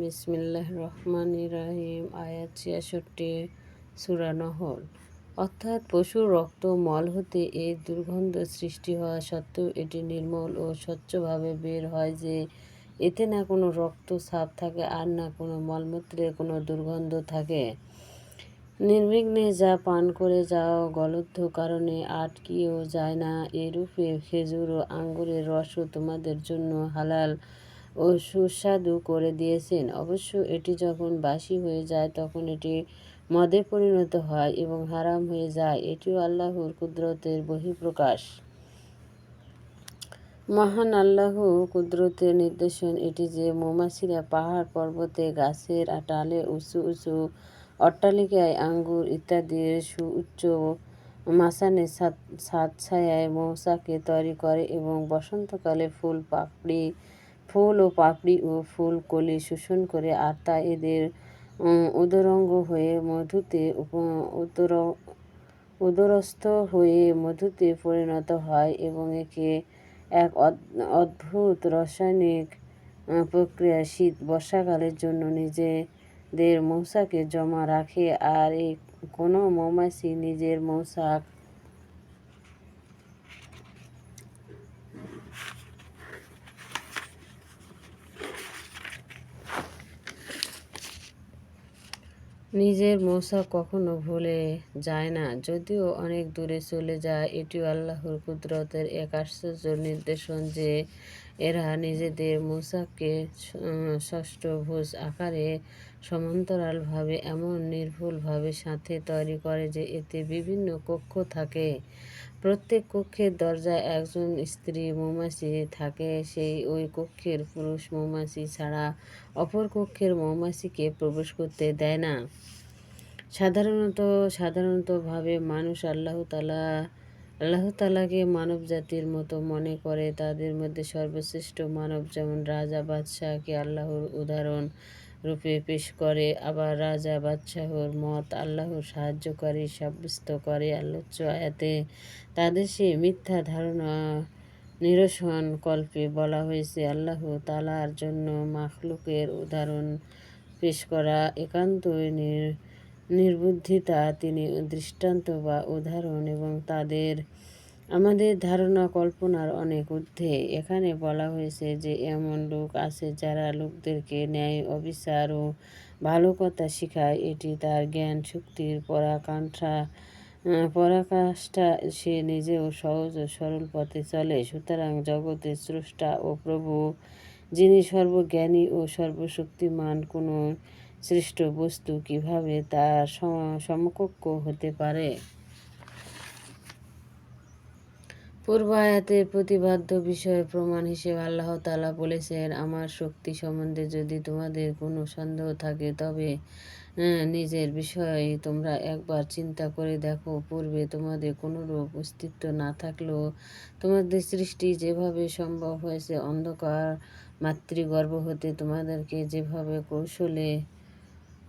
বিসমিল্লাহ রহমান রাহিম, আয়াত ছিয়াষট্টি সুরানহল অর্থাৎ পশুর রক্ত, মল হতে এই দুর্গন্ধ সৃষ্টি হওয়া সত্ত্বেও এটি নির্মল ও স্বচ্ছভাবে বের হয় যে এতে না কোনো রক্ত সাপ থাকে আর না কোনো মলমূত্রের কোনো দুর্গন্ধ থাকে। নির্বিঘ্নে যা পান করে যাও গলদ্ধ কারণে আটকিয়েও যায় না। এরূপে খেজুর ও আঙ্গুরের রসও তোমাদের জন্য হালাল। ও সুস্বাদু করে দিয়েছেন। অবশ্য এটি যখন বাসি হয়ে যায়, তখন এটি মদে পরিণত হয় এবং হারাম হয়ে যায়। এটিও আল্লাহর কুদরতের বহিঃপ্রকাশ। মহান আল্লাহ কুদরতের নির্দেশন এটি যে মৌমাছিরা পাহাড় পর্বতে গাছের ডালে উঁচু উঁচু অট্টালিকায় আঙ্গুর ইত্যাদির সুউচ্চ মাসানে ছাদ ছায়ায় মৌসাকে তৈরি করে এবং বসন্তকালে ফুল পাপড়ি ফুল ও পাপড়ি ও ফুল কলি শোষণ করে আর তা এদের উদরঙ্গ হয়ে মধুতে উদর, উদরস্থ হয়ে মধুতে পরিণত হয় এবং একে এক অদ্ভুত রাসায়নিক প্রক্রিয়া শীত বর্ষাকালের জন্য নিজেদের মৌসাকে জমা রাখে আর এই কোনো মৌমাছি নিজের মৌসাক নিজের মশা কখনো ভুলে যায় না। যদিও অনেক দূরে চলে যায়, এটিও আল্লাহর কুদরতের এক আশ্চর্য নির্দেশন যে এরা নিজেদের মৌসাককে ষষ্ঠভুজ আকারে সমান্তরালভাবে এমন নির্ভুলভাবে সাথে তৈরি করে যে এতে বিভিন্ন কক্ষ থাকে। প্রত্যেক কক্ষের দরজায় একজন স্ত্রী মৌমাছি থাকে, সেই ওই কক্ষের পুরুষ মৌমাছি ছাড়া অপর কক্ষের মৌমাছিকে প্রবেশ করতে দেয় না। সাধারণত, সাধারণতভাবে মানুষ আল্লাহ তালা আল্লাহ তালাকে মানব জাতির মতো মনে করে, তাদের মধ্যে সর্বশ্রেষ্ঠ মানব যেমন রাজা বাদশাহকে আল্লাহর উদাহরণ রূপে পেশ করে, আবার রাজা বাদশাহর মত আল্লাহর সাহায্যকারী সাব্যস্ত করে আলোচ্য আয়াতে। তাদের সে মিথ্যা ধারণা নিরসন কল্পে বলা হয়েছে, আল্লাহ তালার জন্য মাখলুকের উদাহরণ পেশ করা একান্তই নির্বুদ্ধিতা, তিনি দৃষ্টান্ত বা উদাহরণ এবং তাদের, আমাদের ধারণা কল্পনার অনেক ঊর্ধ্বে। এখানে বলা হয়েছে যে, এমন লোক আছে যারা লোকদেরকে ন্যায়, অবিচার ও ভালো কথা শেখায়। এটি তার জ্ঞান, শক্তির পরাকাঙ্ক্ষা পরাকাষ্ঠা। সে নিজেও সহজ ও সরল পথে চলে। সুতরাং জগতের স্রষ্টা ও প্রভু যিনি সর্বজ্ঞানী ও সর্বশক্তিমান, কোনো সৃষ্ট বস্তু কীভাবে তার সমকক্ষ হতে পারে? পূর্ব আয়াতের প্রতিবাদ্য বিষয়ে প্রমাণ হিসেবে আল্লাহ তালা বলেছেন, আমার শক্তি সম্বন্ধে যদি তোমাদের কোনো সন্দেহ থাকে, তবে নিজের বিষয়ে তোমরা একবার চিন্তা করে দেখো। পূর্বে তোমাদের কোনোরূপ অস্তিত্ব না থাকলেও তোমাদের সৃষ্টি যেভাবে সম্ভব হয়েছে, অন্ধকার, মাতৃগর্ভ হতে তোমাদেরকে যেভাবে কৌশলে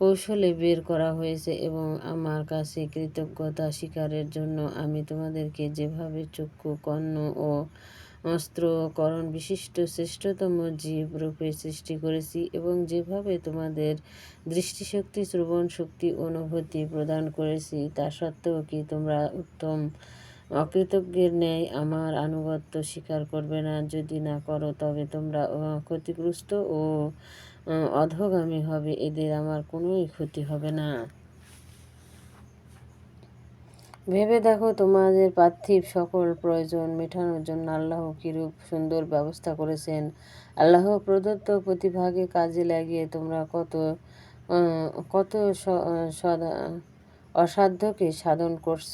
কৌশলে বের করা হয়েছে এবং আমার কাছে কৃতজ্ঞতা স্বীকারের জন্য আমি তোমাদেরকে যেভাবে চক্ষু, কর্ণ ও অস্ত্রকরণ বিশিষ্ট শ্রেষ্ঠতম জীব রূপে সৃষ্টি করেছি এবং যেভাবে তোমাদের দৃষ্টিশক্তি, শ্রবণ শক্তি, অনুভূতি প্রদান করেছি, তা সত্ত্বেও কি তোমরা উত্তম? অকৃতজ্ঞের ন্যায় আমার আনুগত্য স্বীকার করবে না। যদি না করো, তবে তোমরা ক্ষতিগ্রস্ত ও অধগামী হবে। এদের আমার কোনোই ক্ষতি হবে না। ভেবে দেখো তোমাদের পার্থিব সকল প্রয়োজন মেটানোর জন্য আল্লাহ কিরূপ সুন্দর ব্যবস্থা করেছেন। আল্লাহ প্রদত্ত প্রতিভাগে কাজে লাগিয়ে তোমরা কত কত অসাধ্যকে সাধন করছ।